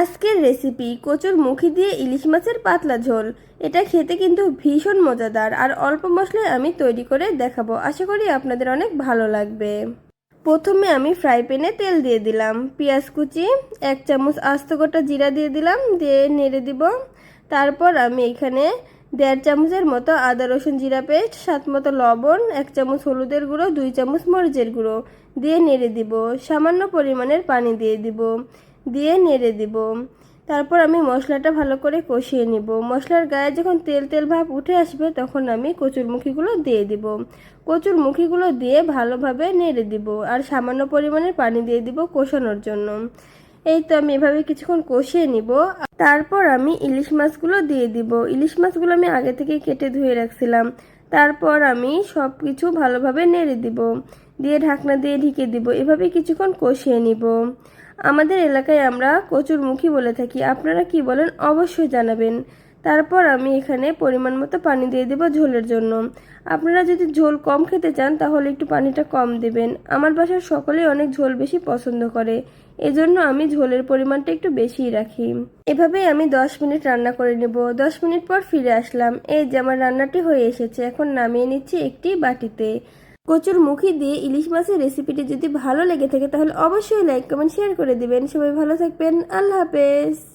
আজকের রেসিপি কচুর মুখি দিয়ে ইলিশ মাছের পাতলা ঝোল। এটা খেতে কিন্তু ভীষণ মজাদার আর অল্প মশলায় আমি তৈরি করে দেখাবো। আশা করি আপনাদের অনেক ভালো লাগবে। প্রথমে আমি ফ্রাই প্যানে তেল দিয়ে দিলাম। পেঁয়াজ কুচি, এক চামচ আস্ত গোটা জিরা দিয়ে দিলাম, দিয়ে নেড়ে দিব। তারপর আমি এখানে দেড় চামচের মতো আদা রসুন জিরা পেস্ট সাত মতো লবণ, এক চামচ হলুদের গুঁড়ো, দুই চামচ মরিচের গুঁড়ো দিয়ে নেড়ে দিব। সামান্য পরিমাণের পানি দিয়ে দিব। দিয়ে নেড়ে দিব। তারপর আমি মশলাটা ভালো করে কষিয়ে নিব। মশলার গায়ে যখন তেল তেল ভাব উঠে আসবে তখন আমি কচুর মুখিগুলো দিয়ে দিব। কচুর মুখিগুলো দিয়ে ভালোভাবে নেড়ে দিব আর সামান্য পরিমাণে পানি দিয়ে দিব কষানোর জন্য। এই তো আমি এভাবে কিছুক্ষণ কষিয়ে নিব। তারপর আমি ইলিশ মাছগুলো দিয়ে দিব। ইলিশ মাছগুলো আমি আগে থেকে কেটে ধুয়ে রাখছিলাম। তারপর আমি সব কিছু ভালোভাবে নেড়ে দিব। দিয়ে ঢাকনা দিয়ে ঢেকে দিব। এভাবে কিছুক্ষণ কষিয়ে নিব। আমাদের এলাকায় আমরা কচুর মুখী বলে থাকি। আপনারা কি বলেন অবশ্যই জানাবেন। তারপর আমি এখানে পরিমাণ মতো পানি দিয়ে দেবো ঝোলের জন্য। আপনারা যদি ঝোল কম খেতে চান, তাহলে একটু পানিটা কম দেবেন। আমার বাসার সকলেই অনেক ঝোল বেশি পছন্দ করে। এজন্য আমি ঝোলের পরিমাণটা একটু বেশিই রাখি। এভাবেই আমি দশ মিনিট রান্না করে নেব। দশ মিনিট পর ফিরে আসলাম। এই যে আমার রান্নাটি হয়ে এসেছে, এখন নামিয়ে নিচ্ছি একটি বাটিতে। কচুর মুখি দিয়ে ইলিশ মাছের রেসিপিটি যদি ভালো লেগে থাকে, তাহলে অবশ্যই লাইক, কমেন্ট, শেয়ার করে দিবেন। সবাই ভালো থাকবেন। আল্লাহ হাফেজ।